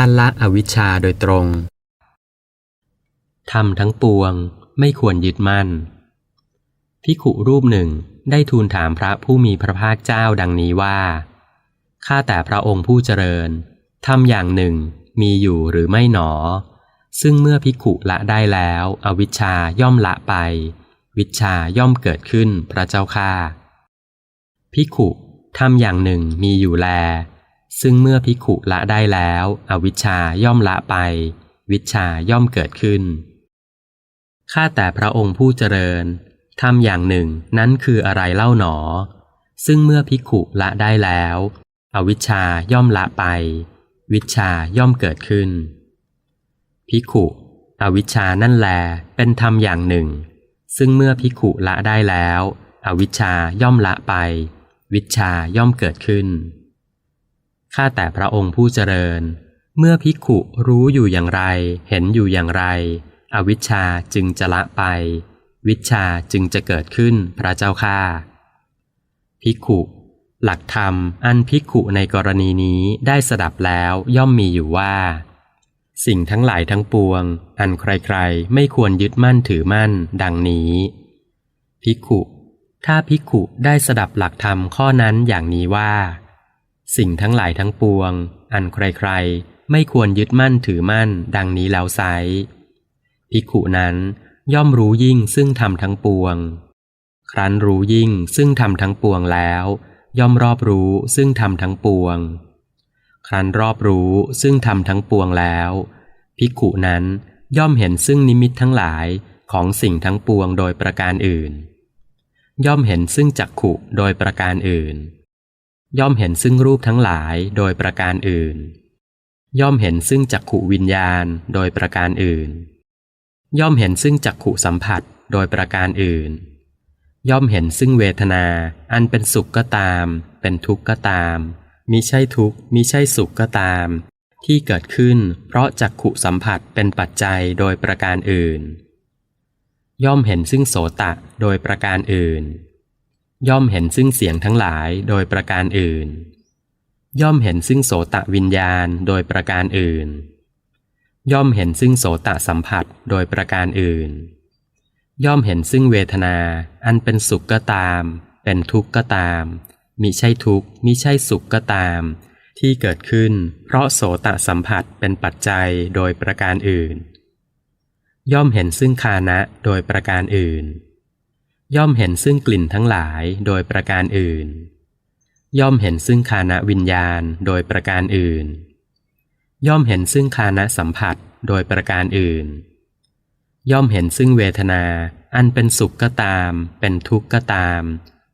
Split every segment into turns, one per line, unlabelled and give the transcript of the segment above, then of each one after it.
การละอวิชชาโดยตรงทำทั้งปวงไม่ควรยึดมั่นพิขุรูปหนึ่งได้ทูลถามพระผู้มีพระภาคเจ้าดังนี้ว่าข้าแต่พระองค์ผู้เจริญทำอย่างหนึ่งมีอยู่หรือไม่หนอ ซึ่งเมื่อพิขุละได้แล้ว อวิชชาย่อมละไป วิชาย่อมเกิดขึ้นพระเจ้าข้าพิขุทำอย่างหนึ่งมีอยู่แล ซึ่งเมื่อพิขุละได้แล้ว อวิชชาย่อมละไป วิชาย่อมเกิดขึ้น ข้าแต่พระองค์ผู้เจริญทำอย่างหนึ่งนั้นคืออะไรเล่าหนอ ซึ่งเมื่อพิขุละได้แล้ว อวิชชาย่อมละไป วิชาย่อมเกิดขึ้น พิขุ อวิชชานั่นแลเป็นธรรมอย่างหนึ่ง ซึ่งเมื่อพิขุละได้แล้ว อวิชชาย่อมละไป วิชาย่อมเกิดขึ้น ข้าแต่พระองค์ผู้เจริญ เมื่อพิขุรู้อยู่อย่างไร เห็นอยู่อย่างไร อวิชชาจึงจะละไป วิชชาจึงจะเกิดขึ้นพระเจ้าข้าพิขุ หลักธรรมอันพิขุในกรณีนี้ได้สดับแล้วย่อมมีอยู่ว่า สิ่งทั้งหลายทั้งปวง อันใครๆ ไม่ควรยึดมั่นถือมั่น ดังนี้พิขุ ถ้าพิขุได้สดับหลักธรรมข้อนั้นอย่างนี้ว่า สิ่งทั้งหลายทั้งปวง อันใครๆ ไม่ควรยึดมั่นถือมั่นดังนี้แล้วไซพิขุนั้นย่อมรู้ยิ่งซึ่งทำทั้งปวง ครั้นรู้ยิ่งซึ่งทำทั้งปวงแล้ว ย่อมรอบรู้ซึ่งทำทั้งปวง ครั้นรอบรู้ซึ่งทำทั้งปวงแล้วภิกขุนั้นย่อมเห็นซึ่งนิมิตทั้งหลายของสิ่งทั้งปวงโดยประการอื่น ย่อมเห็นซึ่งจักขุโดยประการอื่น ย่อมเห็นซึ่งรูปทั้งหลายโดยประการอื่น ย่อมเห็นซึ่งจักขุวิญญาณโดยประการอื่น ย่อมเห็นซึ่งจักขุสัมผัสโดยประการอื่น ย่อมเห็นซึ่งเวทนา อันเป็นสุขก็ตาม เป็นทุกข์ก็ตามมิใช่ทุกข์มิใช่สุขก็ตาม ที่เกิดขึ้น เพราะจักขุสัมผัสเป็นปัจจัยโดยประการอื่น ย่อมเห็นซึ่งโสตะโดยประการอื่น ย่อมเห็นซึ่งเสียงทั้งหลายโดยประการอื่น ย่อมเห็นซึ่งโสตะวิญญาณโดยประการอื่น ย่อมเห็นซึ่งโสตะสัมผัสโดยประการอื่น ย่อมเห็นซึ่งเวทนา อันเป็นสุขก็ตาม เป็นทุกข์ก็ตาม มิใช่ทุกข์มิใช่สุขก็ตาม ที่เกิดขึ้น เพราะโสตสัมผัสเป็นปัจจัยโดยประการอื่น ย่อมเห็นซึ่งคานะโดยประการอื่น ย่อมเห็นซึ่งกลิ่นทั้งหลายโดยประการอื่น ย่อมเห็นซึ่งคานะวิญญาณโดยประการอื่น ย่อมเห็นซึ่งคานะสัมผัสโดยประการอื่น ย่อมเห็นซึ่งเวทนา อันเป็นสุขก็ตาม เป็นทุกข์ก็ตาม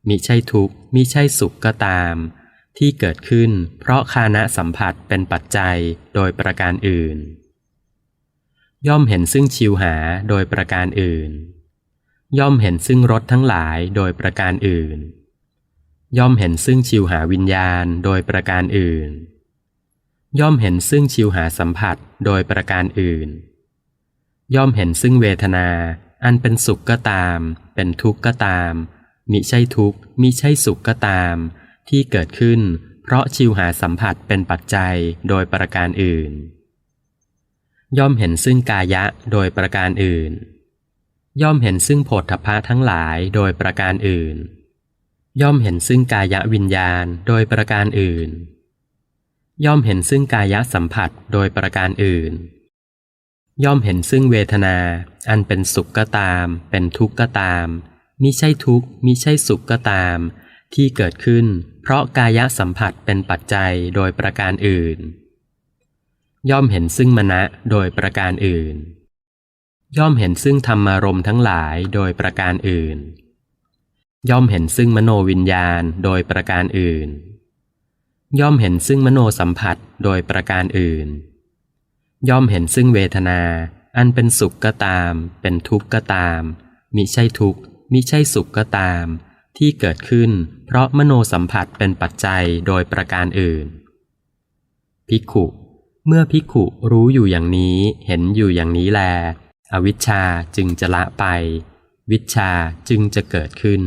มิใช่ทุกข์มิใช่สุขก็ตาม ที่เกิดขึ้นเพราะคานะสัมผัสเป็นปัจจัยโดยประการอื่น ย่อมเห็นซึ่งชิวหาโดยประการอื่น ย่อมเห็นซึ่งรสทั้งหลายโดยประการอื่น ย่อมเห็นซึ่งชิวหาวิญญาณโดยประการอื่น ย่อมเห็นซึ่งชิวหาสัมผัสโดยประการอื่น ย่อมเห็นซึ่งเวทนา อันเป็นสุขก็ตาม เป็นทุกข์ก็ตาม มิใช่ทุกข์มิใช่สุขก็ตาม ที่เกิดขึ้น เพราะชิวหาสัมผัสเป็นปัจจัยโดยประการอื่น ย่อมเห็นซึ่งกายะโดยประการอื่น ย่อมเห็นซึ่งโผฏฐพะทั้งหลายโดยประการอื่น ย่อมเห็นซึ่งกายะวิญญาณโดยประการอื่น ย่อมเห็นซึ่งกายะสัมผัสโดยประการอื่น ย่อมเห็นซึ่งเวทนา อันเป็นสุขก็ตาม เป็นทุกข์ก็ตามมิใช่ทุกข์มิใช่สุขก็ตาม ที่เกิดขึ้น เพราะกายสัมผัสเป็นปัจจัยโดยประการอื่น ย่อมเห็นซึ่งมณะโดยประการอื่น ย่อมเห็นซึ่งธรรมารมทั้งหลายโดยประการอื่น ย่อมเห็นซึ่งมโนวิญญาณโดยประการอื่น ย่อมเห็นซึ่งมโนสัมผัสโดยประการอื่น ย่อมเห็นซึ่งเวทนา อันเป็นสุขก็ตาม เป็นทุกข์ก็ตาม มิใช่ทุกข์ มิใช่สุขก็ตาม ที่เกิดขึ้น เพราะมโนสัมผัสเป็นปัจจัยโดยประการอื่น ภิกขุ เมื่อภิกขุรู้อยู่อย่างนี้ เห็นอยู่อย่างนี้แล อวิชชาจึงจะละไป วิชชาจึงจะเกิดขึ้น